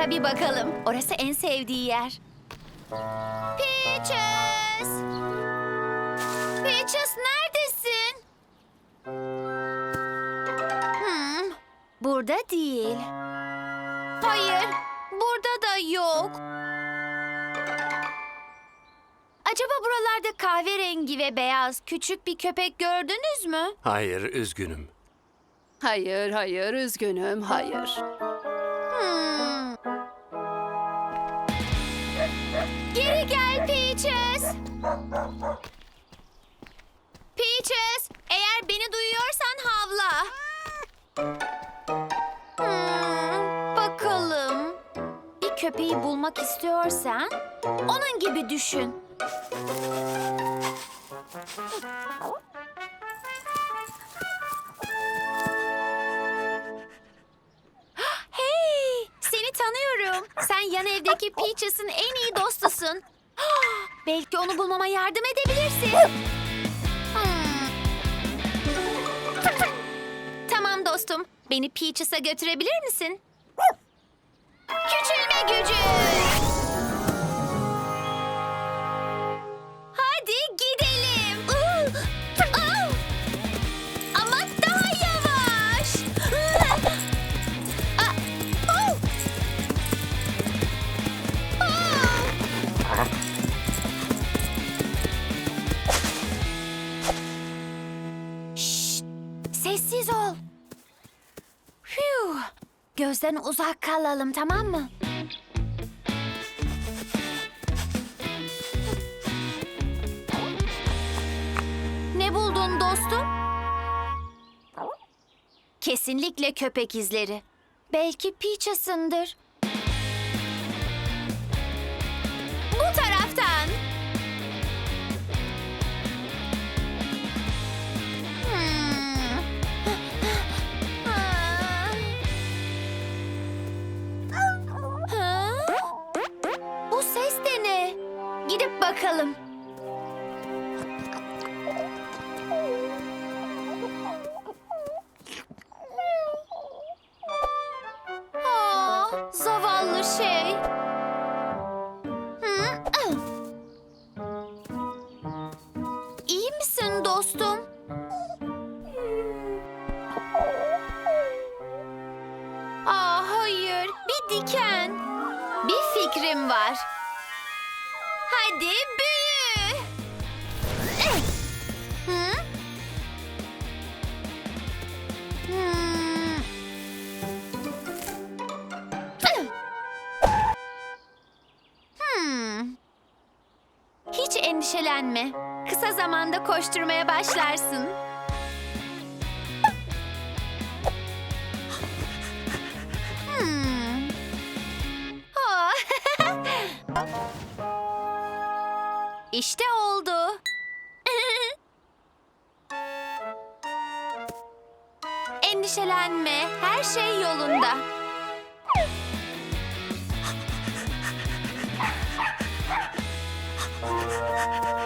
Parka bir bakalım. Orası en sevdiği yer. Peaches! Peaches neredesin? Hmm, burada değil. Hayır, burada da yok. Acaba buralarda kahverengi ve beyaz küçük bir köpek gördünüz mü? Hayır, üzgünüm. Hayır, hayır, üzgünüm, hayır. Peaches, eğer beni duyuyorsan havla. Hmm, bakalım. Bir köpeği bulmak istiyorsan onun gibi düşün. Hey, seni tanıyorum. Sen yan evdeki Peaches'ın en iyi dostusun. Belki onu bulmama yardım edebilirsin. Beni Peaches'a götürebilir misin? Küçülme gücü. Gözden uzak kalalım tamam mı? Ne buldun dostum? Kesinlikle köpek izleri. Belki Peaches'ındır. Koşturmaya başlarsın. Hmm. Aa. işte oldu. Endişelenme, her şey yolunda.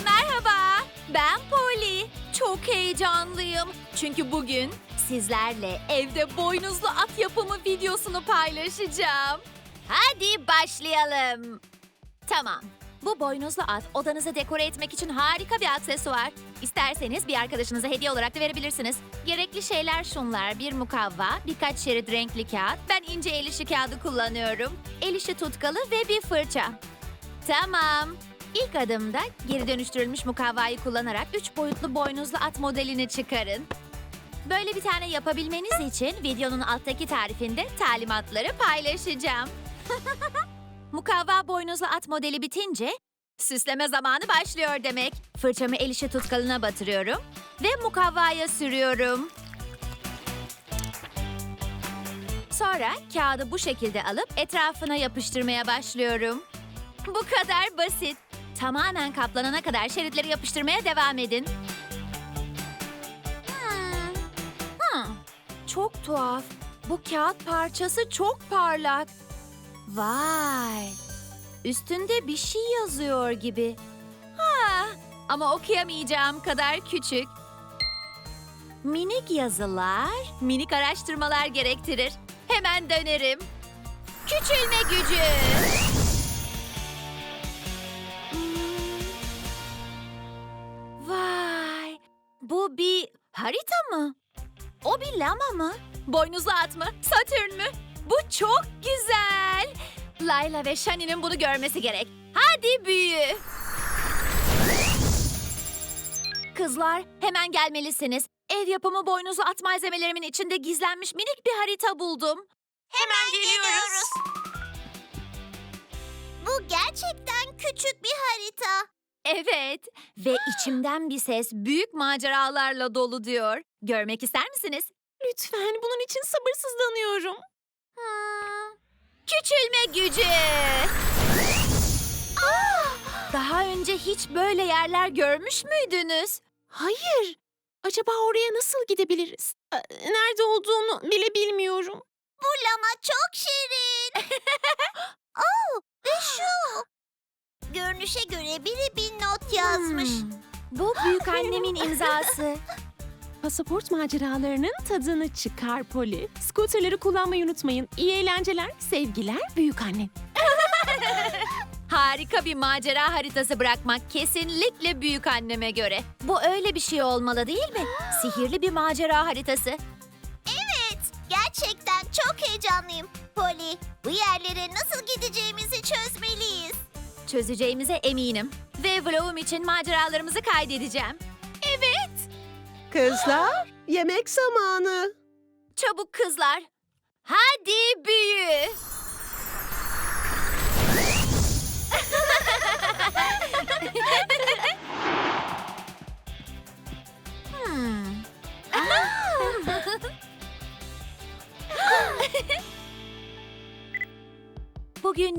merhaba. Ben Polly. Çok heyecanlıyım. Çünkü bugün sizlerle evde boynuzlu at yapımı videosunu paylaşacağım. Hadi başlayalım. Tamam. Bu boynuzlu at odanızı dekore etmek için harika bir aksesuar. İsterseniz bir arkadaşınıza hediye olarak da verebilirsiniz. Gerekli şeyler şunlar. Bir mukavva, birkaç şerit renkli kağıt. Ben ince el işi kağıdı kullanıyorum. El işi tutkalı ve bir fırça. Tamam. İlk adımda geri dönüştürülmüş mukavvayı kullanarak üç boyutlu boynuzlu at modelini çıkarın. Böyle bir tane yapabilmeniz için videonun alttaki tarifinde talimatları paylaşacağım. Mukavva boynuzlu at modeli bitince süsleme zamanı başlıyor demek. Fırçamı el işi tutkalına batırıyorum ve mukavvaya sürüyorum. Sonra kağıdı bu şekilde alıp etrafına yapıştırmaya başlıyorum. Bu kadar basit. Tamamen kaplanana kadar şeritleri yapıştırmaya devam edin. Hmm. Hmm. Çok tuhaf. Bu kağıt parçası çok parlak. Vay. Üstünde bir şey yazıyor gibi. Ha, ama okuyamayacağım kadar küçük. Minik yazılar, minik araştırmalar gerektirir. Hemen dönerim. Küçülme gücü. Harita mı? O bir lama mı? Boynuzlu at mı? Satürn mü? Bu çok güzel. Layla ve Shani'nin bunu görmesi gerek. Hadi büyü. Kızlar hemen gelmelisiniz. Ev yapımı boynuzlu at malzemelerimin içinde gizlenmiş minik bir harita buldum. Hemen geliyoruz. Bu gerçekten küçük bir harita. Evet ve içimden bir ses büyük maceralarla dolu diyor. Görmek ister misiniz? Lütfen bunun için sabırsızlanıyorum. Hmm, Küçülme gücü. Ah! Daha önce hiç böyle yerler görmüş müydünüz? Hayır. Acaba oraya nasıl gidebiliriz? Nerede olduğunu bile bilmiyorum. Bu lama çok şirin. oh, ve şu. Görünüşe göre biri bir not yazmış. Hmm, Bu büyük annemin imzası. Pasaport maceralarının tadını çıkar Poli. Scooterları kullanmayı unutmayın. İyi eğlenceler, sevgiler büyük anne. Harika bir macera haritası bırakmak kesinlikle büyük anneme göre. Bu öyle bir şey olmalı değil mi? Sihirli bir macera haritası. Evet, gerçekten çok heyecanlıyım. Polly, bu yerlere nasıl gideceğimizi çözmeliyiz. Çözeceğimize eminim. Ve vlogum için maceralarımızı kaydedeceğim. Kızlar, yemek zamanı. Çabuk kızlar. Hadi büyü.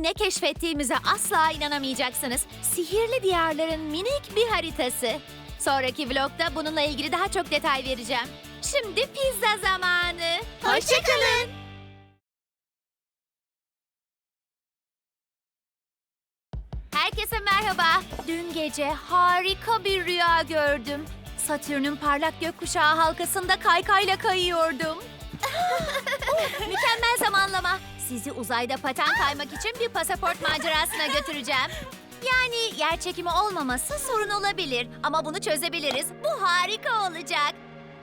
Ne keşfettiğimize asla inanamayacaksınız. Sihirli diyarların minik bir haritası. Sonraki vlogda bununla ilgili daha çok detay vereceğim. Şimdi pizza zamanı. Hoşçakalın. Herkese merhaba. Dün gece harika bir rüya gördüm. Satürn'ün parlak gökkuşağı halkasında kaykayla kayıyordum. Mükemmel zamanlama. Sizi uzayda paten kaymak için bir pasaport macerasına götüreceğim. Yani yer çekimi olmaması sorun olabilir ama bunu çözebiliriz. Bu harika olacak.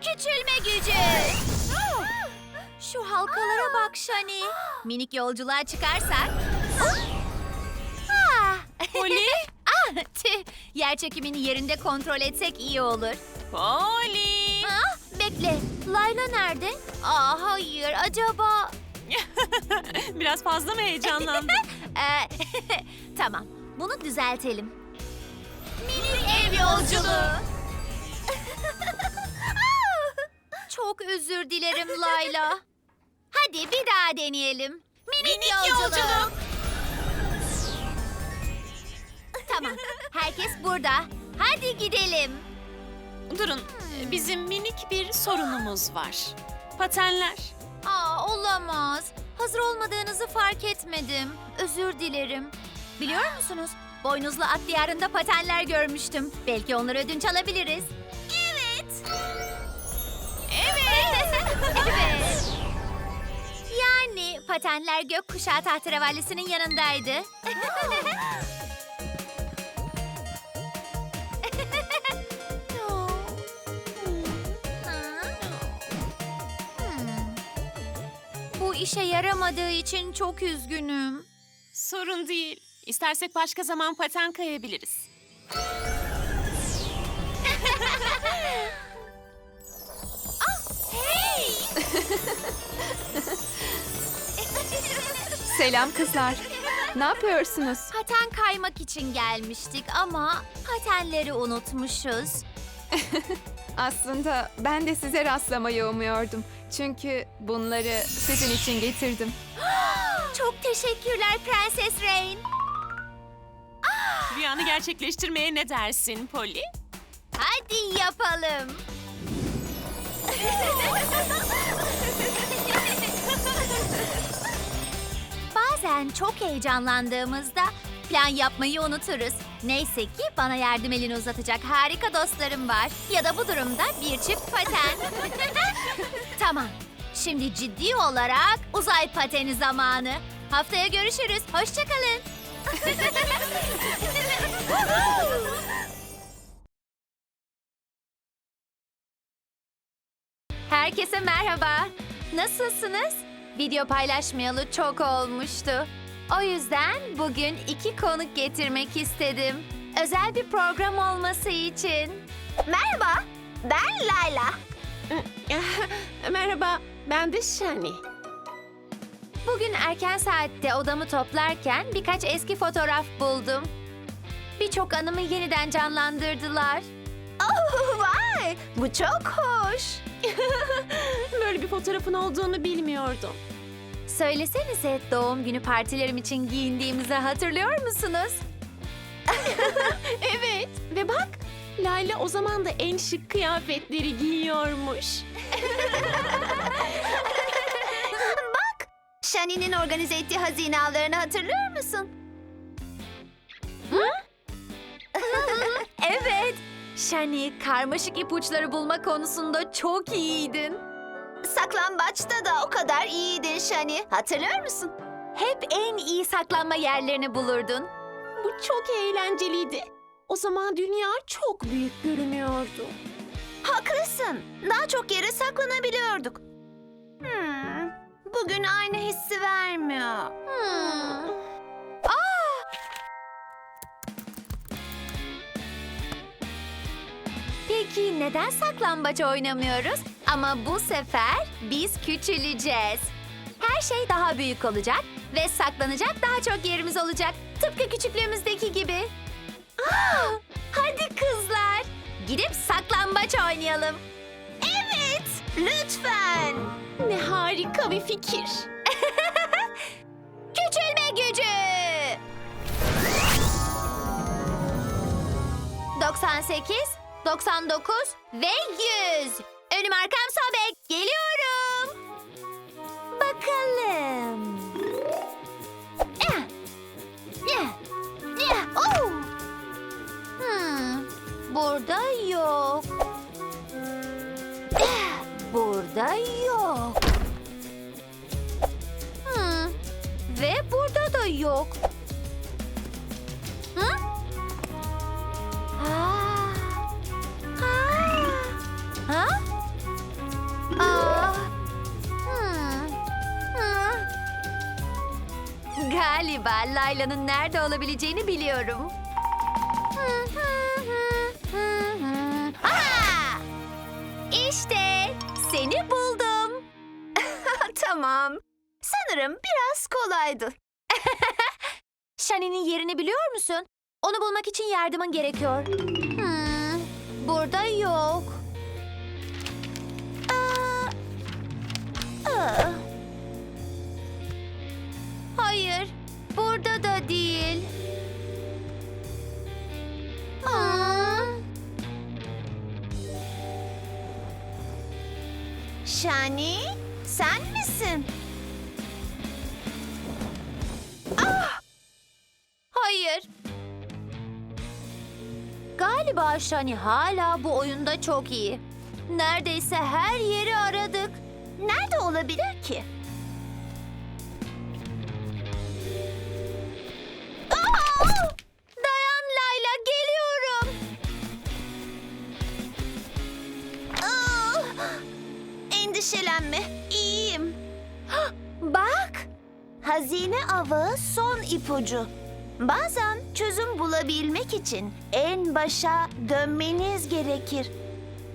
Küçülme gücü. Şu halkalara bak Shani. Minik yolculuğa çıkarsak. Ah. Poli, Ah, tüh. Yer çekimini yerinde kontrol etsek iyi olur. Poli. Ah, bekle. Layla nerede? Aa, hayır. Acaba... Biraz fazla mı heyecanlandın? Ee, tamam. Bunu düzeltelim. Minik ev yolculuğu. Çok özür dilerim Layla. Hadi bir daha deneyelim. Minik, yolculuk. Tamam. Herkes burada. Hadi gidelim. Durun, bizim minik bir sorunumuz var. Patenler. Aa olamaz. Hazır olmadığınızı fark etmedim. Özür dilerim. Biliyor musunuz? Boynuzlu at diyarında patenler görmüştüm. Belki onları ödünç alabiliriz. Evet. Evet. evet. Yani patenler gökkuşağı tahterevallesinin yanındaydı. işe yaramadığı için çok üzgünüm. Sorun değil. İstersek başka zaman paten kayabiliriz. Selam kızlar. Ne yapıyorsunuz? Paten kaymak için gelmiştik ama patenleri unutmuşuz. Aslında ben de size rastlamayı umuyordum. Çünkü bunları sizin için getirdim. Çok teşekkürler Prenses Rain. Rüyanı gerçekleştirmeye ne dersin Polly? Hadi yapalım. Bazen çok heyecanlandığımızda plan yapmayı unuturuz. Neyse ki bana yardım elini uzatacak harika dostlarım var. Ya da bu durumda bir çift paten. tamam. Şimdi ciddi olarak uzay pateni zamanı. Haftaya görüşürüz. Hoşçakalın. Herkese merhaba. Nasılsınız? Video paylaşmayalı çok olmuştu. O yüzden bugün iki konuk getirmek istedim. Özel bir program olması için. Merhaba, ben Layla. Merhaba, ben de Shani. Bugün erken saatte odamı toplarken birkaç eski fotoğraf buldum. Birçok anımı yeniden canlandırdılar. Oh, vay! Bu çok hoş. Böyle bir fotoğrafın olduğunu bilmiyordum. Söylesenize doğum günü partilerim için giyindiğimizi hatırlıyor musunuz? Evet ve bak Layla o zaman da en şık kıyafetleri giyiyormuş. Shani'nin organize ettiği hazine avlarını hatırlıyor musun? evet. Shani, karmaşık ipuçları bulma konusunda çok iyiydin. Saklambaçta da o kadar iyiydin Shani. Hatırlıyor musun? Hep en iyi saklanma yerlerini bulurdun. Bu çok eğlenceliydi. O zaman dünya çok büyük görünüyordu. Haklısın. Daha çok yere saklanabiliyorduk. Hmm, bugün aynı hissi vermiyor. Hmm. Aa! Peki neden saklambaç oynamıyoruz? Ama bu sefer biz küçüleceğiz. Her şey daha büyük olacak ve saklanacak daha çok yerimiz olacak. Tıpkı küçüklüğümüzdeki gibi. Aa, hadi kızlar. Gidip saklambaç oynayalım. Evet, lütfen. Ne harika bir fikir. Küçülme gücü. 98, 99 ve 100. Önüm arkam sobek. Geliyorum. Bakalım. Eh. Eh. Eh. Oh. Hmm. Burada yok. Burada yok. Hmm. Ve burada da yok. Galiba Layla'nın nerede olabileceğini biliyorum. İşte seni buldum. tamam. Sanırım biraz kolaydı. Shani'nin yerini biliyor musun? Onu bulmak için yardımın gerekiyor. Hmm, burada yok. Aa, aa. Shani, sen misin? Hayır. Galiba Shani hala bu oyunda çok iyi. Neredeyse her yeri aradık. Nerede olabilir ki? İpucu. Bazen çözüm bulabilmek için en başa dönmeniz gerekir.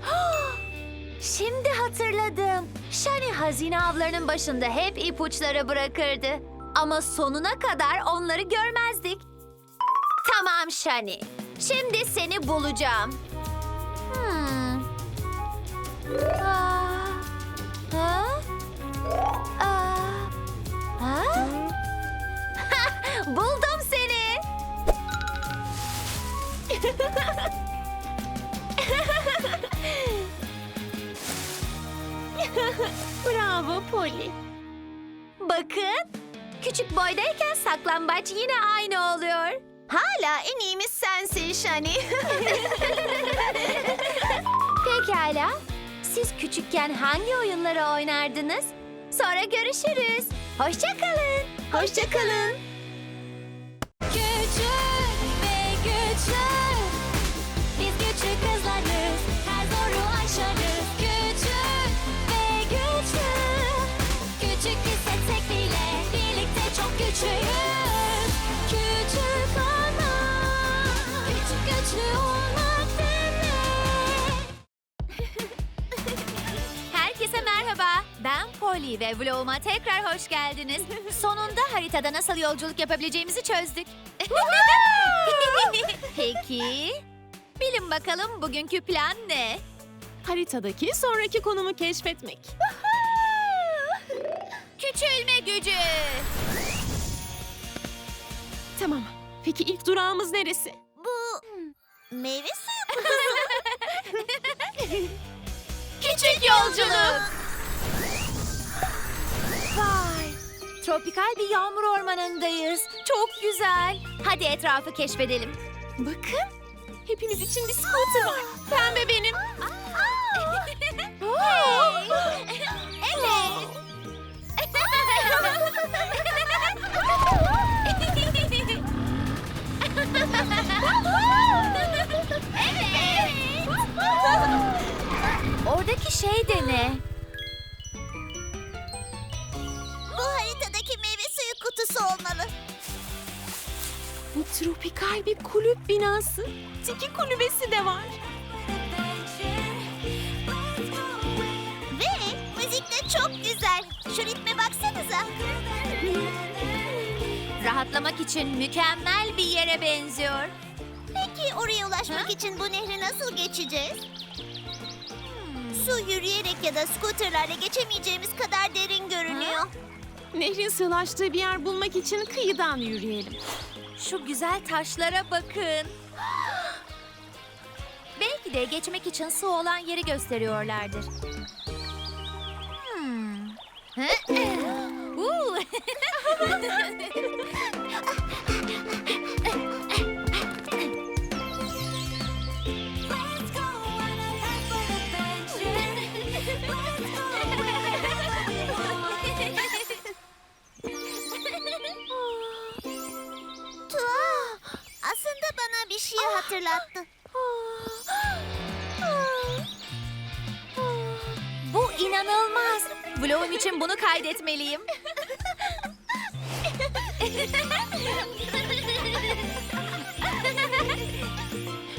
Şimdi hatırladım. Shani hazine avlarının başında hep ipuçları bırakırdı. Ama sonuna kadar onları görmezdik. Tamam Shani. Şimdi seni bulacağım. Hmm. Aa. Ha? Aa. Ha? Buldum seni. Bravo Polly. Bakın. Küçük boydayken saklambaç yine aynı oluyor. Hala en iyimiz sensin Shani. Pekala. Siz küçükken hangi oyunları oynardınız? Sonra görüşürüz. Hoşçakalın. Hoşçakalın. Küçük Ve vloguma tekrar hoş geldiniz. Sonunda haritada nasıl yolculuk yapabileceğimizi çözdük. Peki, bilin bakalım bugünkü plan ne? Haritadaki sonraki konumu keşfetmek. Küçülme gücü. Tamam. Peki ilk durağımız neresi? Bu meyve suyu Küçük yolculuk. Vay, tropikal bir yağmur ormanındayız. Çok güzel. Hadi etrafı keşfedelim. Bakın. Hepimiz için bir scooter var. Pembe benim. evet. evet. Oradaki şey de ne? Kutusu olmalı. Bu tropikal bir kulüp binası. Tiki kulübesi de var. Ve müzik de çok güzel. Şu ritme baksanıza. Rahatlamak için mükemmel bir yere benziyor. Peki oraya ulaşmak için bu nehri nasıl geçeceğiz? Su yürüyerek ya da skuterlerle geçemeyeceğimiz kadar derin görünüyor. Nehrin sığlaştığı bir yer bulmak için kıyıdan yürüyelim. Şu güzel taşlara bakın. Belki de geçmek için su olan yeri gösteriyorlardır. Hmm. hatırlattı. Bu inanılmaz. Vlogum için bunu kaydetmeliyim.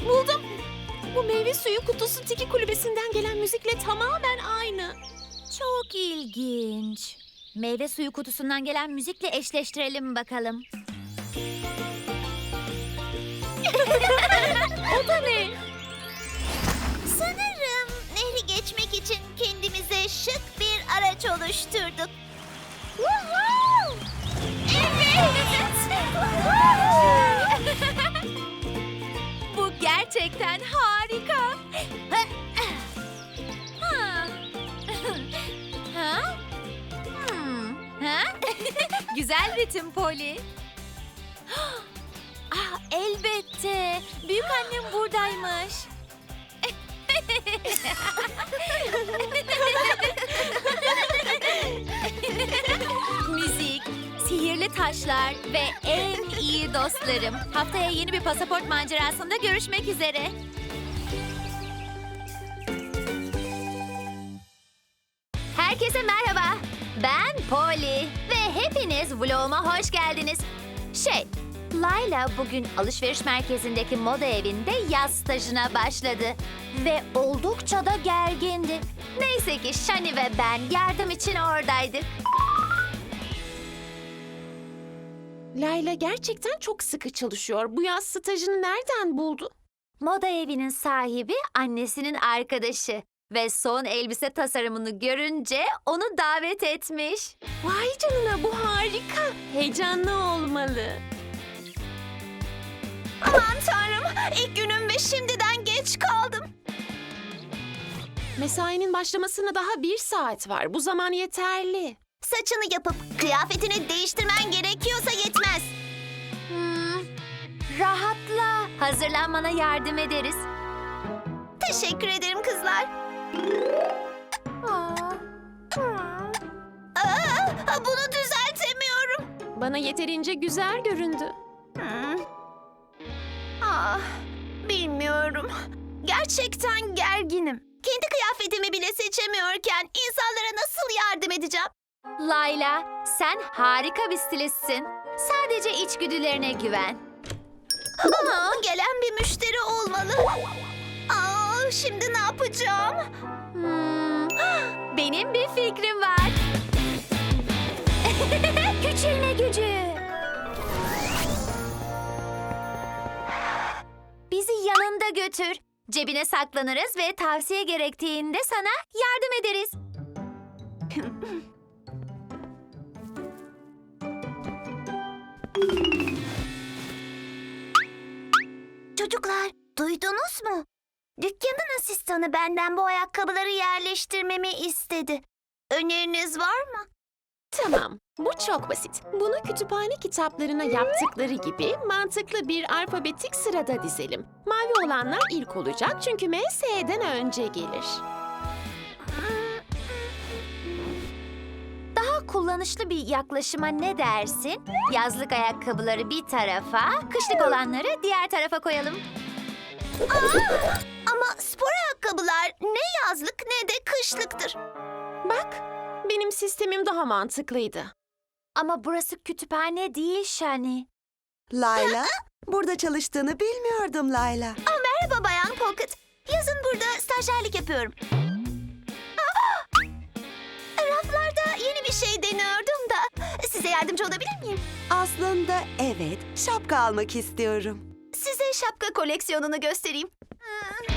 Buldum. Bu meyve suyu kutusu Tiki kulübesinden gelen müzikle tamamen aynı. Çok ilginç. Meyve suyu kutusundan gelen müzikle eşleştirelim bakalım. O da ne? Sanırım nehri geçmek için kendimize şık bir araç oluşturduk. Woohoo! Bu gerçekten harika. Ha? Ha? Hmm. Ha? Güzel ritim Poli. Ah, elbette. Büyük annem buradaymış. Müzik, sihirli taşlar ve en iyi dostlarım. Haftaya yeni bir pasaport macerasında görüşmek üzere. Herkese merhaba. Ben Polly ve hepiniz vloguma hoş geldiniz. Şey, Layla bugün alışveriş merkezindeki moda evinde yaz stajına başladı. Ve oldukça da gergindi. Neyse ki Shani ve ben yardım için oradaydık. Layla gerçekten çok sıkı çalışıyor. Bu yaz stajını nereden buldu? Moda evinin sahibi annesinin arkadaşı. Ve son elbise tasarımını görünce onu davet etmiş. Vay canına bu harika. Heyecanlı olmalı. Aman tanrım ilk günüm ve şimdiden geç kaldım. Mesainin başlamasına daha bir saat var. Bu zaman yeterli. Saçını yapıp kıyafetini değiştirmen gerekiyorsa yetmez. Hmm, rahatla. Hazırlanmana yardım ederiz. Teşekkür ederim kızlar. Aa, bunu düzeltemiyorum. Bana yeterince güzel göründü. Hmm. Ah, bilmiyorum. Gerçekten gerginim. Kendi kıyafetimi bile seçemiyorken insanlara nasıl yardım edeceğim? Layla, sen harika bir stilistsin. Sadece içgüdülerine güven. Aa, gelen bir müşteri olmalı. Aa, şimdi ne yapacağım? Hmm, benim bir fikrim var. Küçülme gücü. Bizi yanında götür. Cebine saklanırız ve tavsiye gerektiğinde sana yardım ederiz. Çocuklar, duydunuz mu? Dükkanın asistanı benden bu ayakkabıları yerleştirmemi istedi. Öneriniz var mı? Tamam, bu çok basit. Bunu kütüphane kitaplarına yaptıkları gibi mantıklı bir alfabetik sırada dizelim. Mavi olanlar ilk olacak çünkü M S'den önce gelir. Daha kullanışlı bir yaklaşıma ne dersin? Yazlık ayakkabıları bir tarafa, kışlık olanları diğer tarafa koyalım. Ama spor ayakkabılar ne yazlık ne de kışlıktır. Bak, benim sistemim daha mantıklıydı. Ama burası kütüphane değil Shani. Layla, burada çalıştığını bilmiyordum Layla. Merhaba Bayan Pocket. Yazın burada stajyerlik yapıyorum. Aa! Raflarda yeni bir şey deniyordum da size yardımcı olabilir miyim? Aslında evet, şapka almak istiyorum. Size şapka koleksiyonunu göstereyim. Hmm,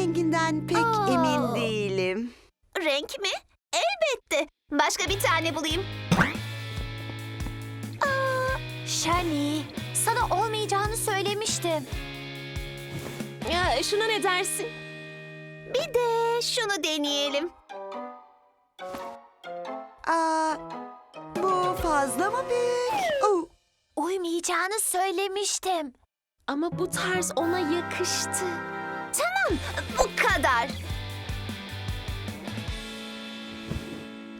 renginden pek Aa. emin değilim. Renk mi? Elbette. Başka bir tane bulayım. Shani, sana olmayacağını söylemiştim. Ya şuna ne dersin? Bir de şunu deneyelim. Aa, bu fazla mı büyük? Oh, Uymayacağını söylemiştim. Ama bu tarz ona yakıştı. Bu kadar.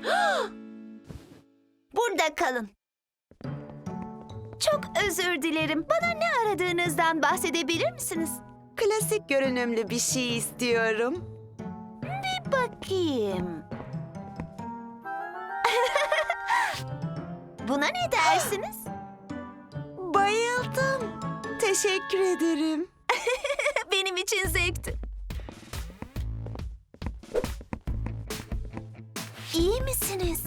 Burada kalın. Çok özür dilerim. Bana ne aradığınızdan bahsedebilir misiniz? klasik görünümlü bir şey istiyorum. Bakayım. Buna ne dersiniz? Bayıldım. Teşekkür ederim. İçin zevkti. İyi misiniz?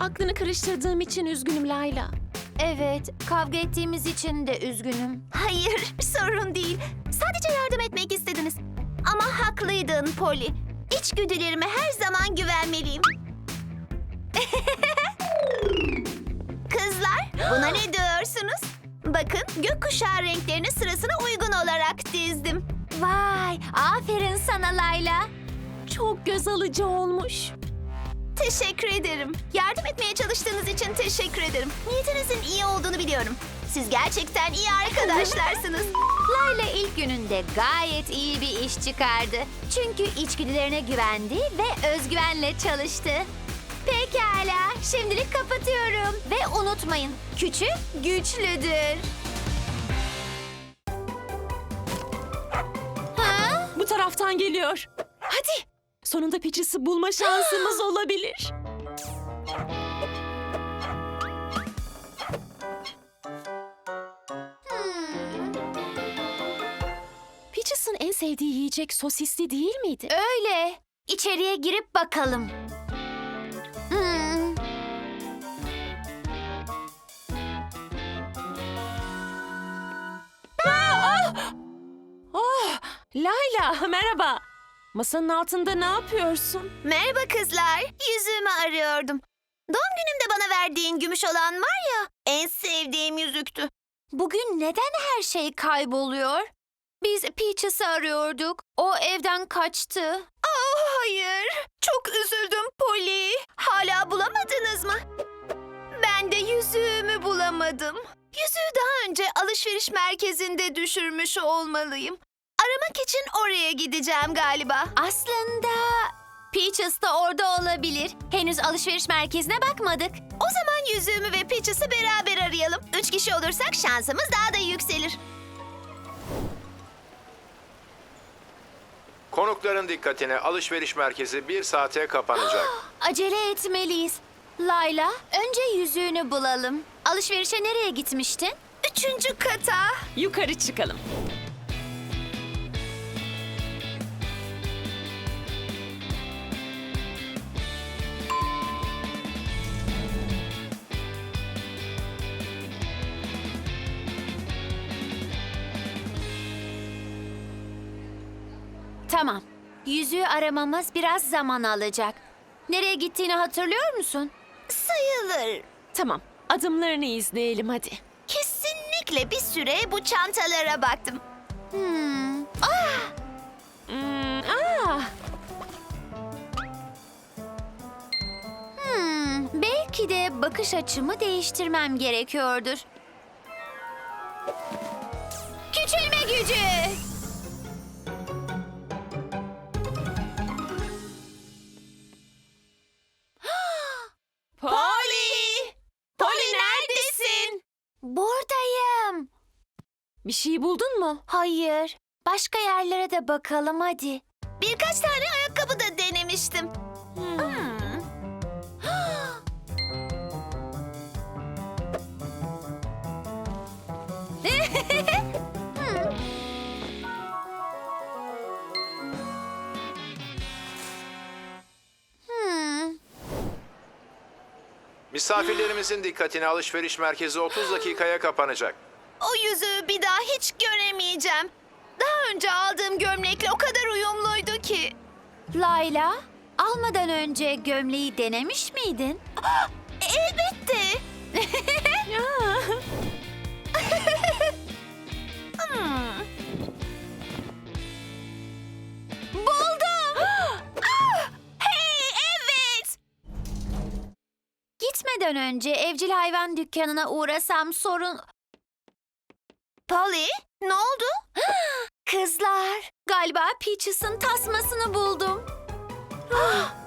Aklını karıştırdığım için üzgünüm Layla. Evet, kavga ettiğimiz için de üzgünüm. Hayır, sorun değil. Sadece yardım etmek istediniz. Ama haklıydın Polly. İçgüdülerime her zaman güvenmeliyim. Kızlar, buna ne diyorsunuz? Bakın, gökkuşağı renklerini sırasına uygun olarak dizdim. Vay, aferin sana Layla. Çok göz alıcı olmuş. Teşekkür ederim. Yardım etmeye çalıştığınız için teşekkür ederim. Niyetinizin iyi olduğunu biliyorum. Siz gerçekten iyi arkadaşlarsınız. Layla ilk gününde gayet iyi bir iş çıkardı. Çünkü içgüdülerine güvendi ve özgüvenle çalıştı. Pekala, şimdilik kapatıyorum. Ve unutmayın, küçük güçlüdür. Taraftan geliyor. Hadi. Sonunda Peaches'ı bulma şansımız olabilir. Peaches'ın en sevdiği yiyecek sosisli değil miydi? Öyle. İçeriye girip bakalım. Layla merhaba. Masanın altında ne yapıyorsun? Merhaba kızlar. Yüzüğümü arıyordum. Doğum günümde bana verdiğin gümüş olan var ya, en sevdiğim yüzüktü. Bugün neden her şey kayboluyor? Biz Peaches'ı arıyorduk. O evden kaçtı. Oh hayır. Çok üzüldüm Polly. Hala bulamadınız mı? Ben de yüzüğümü bulamadım. Yüzüğü daha önce alışveriş merkezinde düşürmüş olmalıyım. Aramak için oraya gideceğim galiba. Aslında Peaches da orada olabilir. Henüz alışveriş merkezine bakmadık. O zaman yüzüğümü ve Peaches'ı beraber arayalım. Üç kişi olursak şansımız daha da yükselir. Konukların dikkatine alışveriş merkezi bir saate kapanacak. Acele etmeliyiz. Layla, önce yüzüğünü bulalım. Alışverişe nereye gitmiştin? Üçüncü kata. Yukarı çıkalım. Tamam. Yüzüğü aramamız biraz zaman alacak. Nereye gittiğini hatırlıyor musun? Sayılır. Tamam, adımlarını izleyelim hadi. Kesinlikle bir süre bu çantalara baktım. Hmm. Hmm, aa, Hmm, belki de bakış açımı değiştirmem gerekiyordur. Küçülme gücü. Bir şey buldun mu? Hayır. Başka yerlere de bakalım hadi. Birkaç tane ayakkabı da denemiştim. Hmm. Hmm. Misafirlerimizin dikkatine alışveriş merkezi 30 dakikaya kapanacak. O yüzüğü bir daha hiç göremeyeceğim. Daha önce aldığım gömlekle o kadar uyumluydu ki. Layla, almadan önce gömleği denemiş miydin? Elbette. Hmm. Buldum. Ah, hey evet. Gitmeden önce evcil hayvan dükkanına uğrasam sorun... Polly ne oldu? Kızlar, galiba Peaches'ın tasmasını buldum.